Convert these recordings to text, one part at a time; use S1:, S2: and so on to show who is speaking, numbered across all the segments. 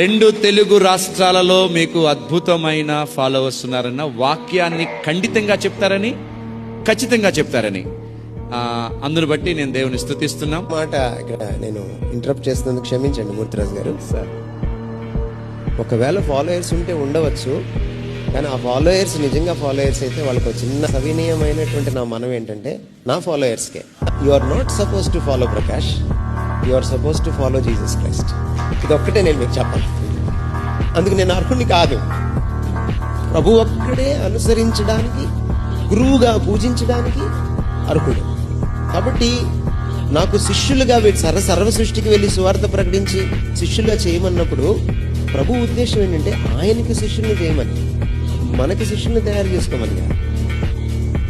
S1: రెండు తెలుగు రాష్ట్రాలలో మీకు అద్భుతమైన ఫాలోవర్స్ ఉన్నారన్న వాక్యాన్ని ఖండితంగా చెప్తారని ఖచ్చితంగా చెప్తారని. ఆ, అందును బట్టి నేను దేవుని స్థుతిస్తున్నాం
S2: మాట ఇక్కడ నేను ఇంటరప్ట్ చేసినందుకు క్షమించండి మూర్తిరాజు గారు.
S1: సార్.
S2: ఒకవేళ ఫాలోయర్స్ ఉంటే ఉండవచ్చు కానీ ఆ ఫాలోయర్స్ నిజంగా ఫాలోయర్స్ అయితే వాళ్ళకి ఒక చిన్న సవినీయమైనటువంటి నా మనం ఏంటంటే నా ఫాలోయర్స్కే you are not suppose to follow Prakash you are suppose to follow Jesus Christ ఇది ఒక్కటే నేను మీకు చెప్పాలి. అందుకు నేను అర్హుడిని కాదు. ప్రభు ఒక్కడే అనుసరించడానికి గురువుగా పూజించడానికి అర్హుడు. కాబట్టి నాకు శిష్యులుగా వీటి సర్వ సర్వ సృష్టికి వెళ్ళి సువార్త ప్రకటించి శిష్యులుగా చేయమన్నప్పుడు ప్రభు ఉద్దేశం ఏంటంటే ఆయనకి శిష్యుల్ని చేయమని మనకి శిష్యుల్ని తయారు చేసుకోమని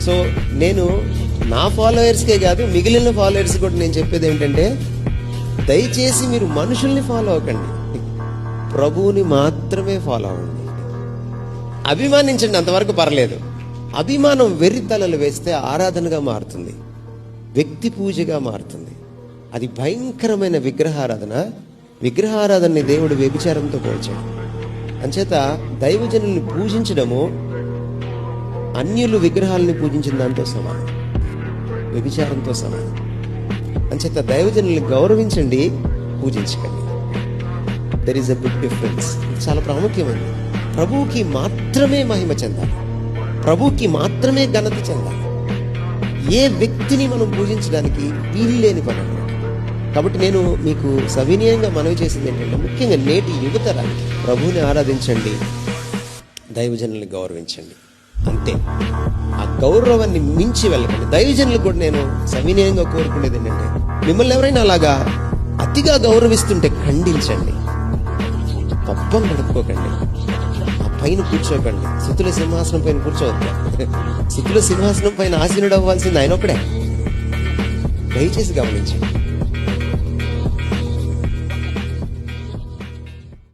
S2: సో నేను నా ఫాలోయర్స్కే కాదు మిగిలిన ఫాలోయర్స్ కూడా నేను చెప్పేది ఏంటంటే దయచేసి మీరు మనుషుల్ని ఫాలో అవ్వకండి. ప్రభువుని మాత్రమే ఫాలో అవ్వండి. అభిమానించండి అంతవరకు పర్లేదు. అభిమానం వెర్రితలలు వేస్తే ఆరాధనగా మారుతుంది. వ్యక్తి పూజగా మారుతుంది. అది భయంకరమైన విగ్రహారాధన. విగ్రహారాధనని దేవుడు వ్యభిచారంతో పోల్చాడు. అంచేత దైవజనుల్ని పూజించడము అన్యులు విగ్రహాలని పూజించిన దాంతో సమానం. వ్యభిచారంతో సమానం. అంచేత దైవజనుల్ని గౌరవించండి పూజించకండి. There is a big difference చాలా ప్రాముఖ్యమైనది. ప్రభువుకి మాత్రమే మహిమ చెందాలి. ప్రభువుకి మాత్రమే ఘనత చెందాలి. ఏ వ్యక్తిని మనం పూజించడానికి వీలు లేని పని. కాబట్టి నేను మీకు సవినీయంగా మనవి చేసింది ఏంటంటే ముఖ్యంగా నేటి యువతర ప్రభువుని ఆరాధించండి దైవజనుల్ని గౌరవించండి. అంతే. ఆ గౌరవాన్ని మించి వెళ్ళకండి. దైవజనులు కూడా నేను సవినయంగా కోరుకునేది ఏంటంటే మిమ్మల్ని ఎవరైనా అలాగా అతిగా గౌరవిస్తుంటే ఖండించండి. పబ్బం గడుపుకోకండి ఆ పైన కూర్చోకండి. సుతుల సింహాసనం పైన కూర్చోవద్దు. సుతుల సింహాసనం పైన ఆసీనుడు అవ్వాల్సింది ఆయన ఒకడే దయచేసి గమనించండి.